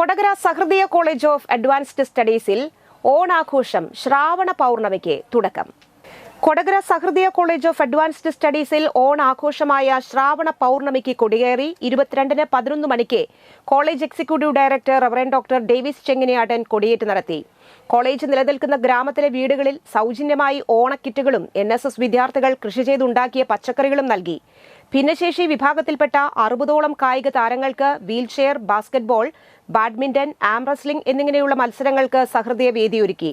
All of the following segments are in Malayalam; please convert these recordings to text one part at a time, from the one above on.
Kodakara Sahridaya college of advanced സ്റ്റഡീസിൽ ഓണാഘോഷം ശ്രാവണ പൗർണമിക്ക് തുടക്കം. Kodakara Sahridaya college of advanced സ്റ്റഡീസിൽ ഓണാഘോഷമായ ശ്രാവണ പൗർണമിക്ക് കൊടിയേറി ഇരുപത്തിരണ്ടിന് പതിനൊന്ന് മണിക്ക് college executive director reverend doctor Davis Chenginiyadan കൊടിയേറ്റ് നടത്തി. കോളേജ് നിലനിൽക്കുന്ന ഗ്രാമത്തിലെ വീടുകളിൽ സൗജന്യമായി ഓണക്കിറ്റുകളും എൻ എസ് എസ് വിദ്യാർത്ഥികൾ കൃഷി ചെയ്തുണ്ടാക്കിയ പച്ചക്കറികളും നൽകി. ഭിന്നശേഷി വിഭാഗത്തിൽപ്പെട്ട അറുപതോളം കായിക താരങ്ങൾക്ക് wheelchair basketball badminton arm wrestling എന്നിങ്ങനെയുള്ള മത്സരങ്ങൾക്ക് സഹൃദയ വേദിയൊരുക്കി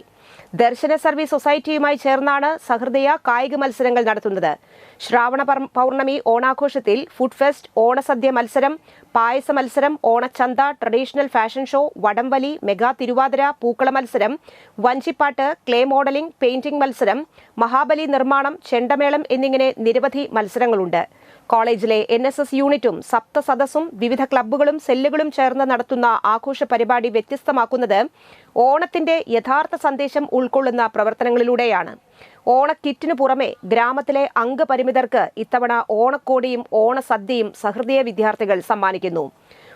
ദർശന സർവീസ് സൊസൈറ്റിയുമായി ചേർന്നാണ് സഹൃദയ കായിക മത്സരങ്ങൾ നടത്തുന്നത്. ശ്രാവണ പർ- പൗർണമി ഓണാഘോഷത്തിൽ ഫുഡ് ഫെസ്റ്റ് ഓണസദ്യ മത്സരം പായസ മത്സരം ഓണച്ചന്ത ട്രഡീഷണൽ ഫാഷൻ ഷോ വടംവലി മെഗാ തിരുവാതിര പൂക്കള മത്സരം വഞ്ചിപ്പാട്ട് ക്ലേ മോഡലിംഗ് പെയിന്റിംഗ് മത്സരം മഹാബലി നിർമ്മാണം ചെണ്ടമേളം എന്നിങ്ങനെ നിരവധി മത്സരങ്ങളുണ്ട്. കോളേജിലെ എൻ എസ് എസ് യൂണിറ്റും സപ്തസദസ്സും വിവിധ ക്ലബ്ബുകളും സെല്ലുകളും ചേർന്ന് നടത്തുന്ന ആഘോഷ പരിപാടി വ്യത്യസ്തമാക്കുന്നത് ഓണത്തിന്റെ യഥാർത്ഥ സന്ദേശം ഉൾക്കൊള്ളുന്ന പ്രവർത്തനങ്ങളിലൂടെയാണ്. ഓണക്കിറ്റിനു പുറമെ ഗ്രാമത്തിലെ അംഗപരിമിതർക്ക് ഇത്തവണ ഓണക്കോടിയും ഓണസദ്യയും സഹൃദയ വിദ്യാർത്ഥികൾ സമ്മാനിക്കുന്നു.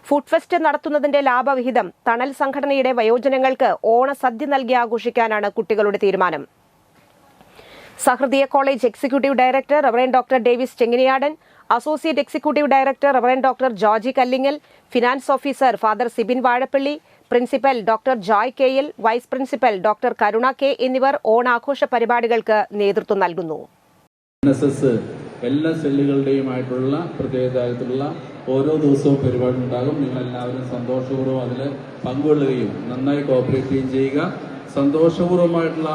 ഫുഡ് ഫെസ്റ്റ് നടത്തുന്നതിന്റെ ലാഭവിഹിതം തണൽ സംഘടനയുടെ വയോജനങ്ങൾക്ക് ഓണസദ്യ നൽകി ആഘോഷിക്കാനാണ് കുട്ടികളുടെ തീരുമാനം. Sahridaya college executive director reverend doctor Davis Chenginiyadan associate executive director reverend doctor Georgy Kallingal finance officer father Sibin Vazhappally principal doctor Joy K L vice principal doctor Karuna K എന്നിവർ ഓണാഘോഷ പരിപാടികൾക്ക് നേതൃത്വം നൽകുന്നു. എല്ലാ സെല്ലുകളുടെയുമായിട്ടുള്ള പ്രത്യേകതരത്തിലുള്ള ഓരോ ദിവസവും പരിപാടി ഉണ്ടാകും നിങ്ങൾ എല്ലാവരും സന്തോഷപൂർവം അതിൽ പങ്കുകൊള്ളുകയും നന്നായി കോപ്പറേറ്റ് ചെയ്യുകയും ചെയ്യുക. സന്തോഷപൂർവമായിട്ടുള്ള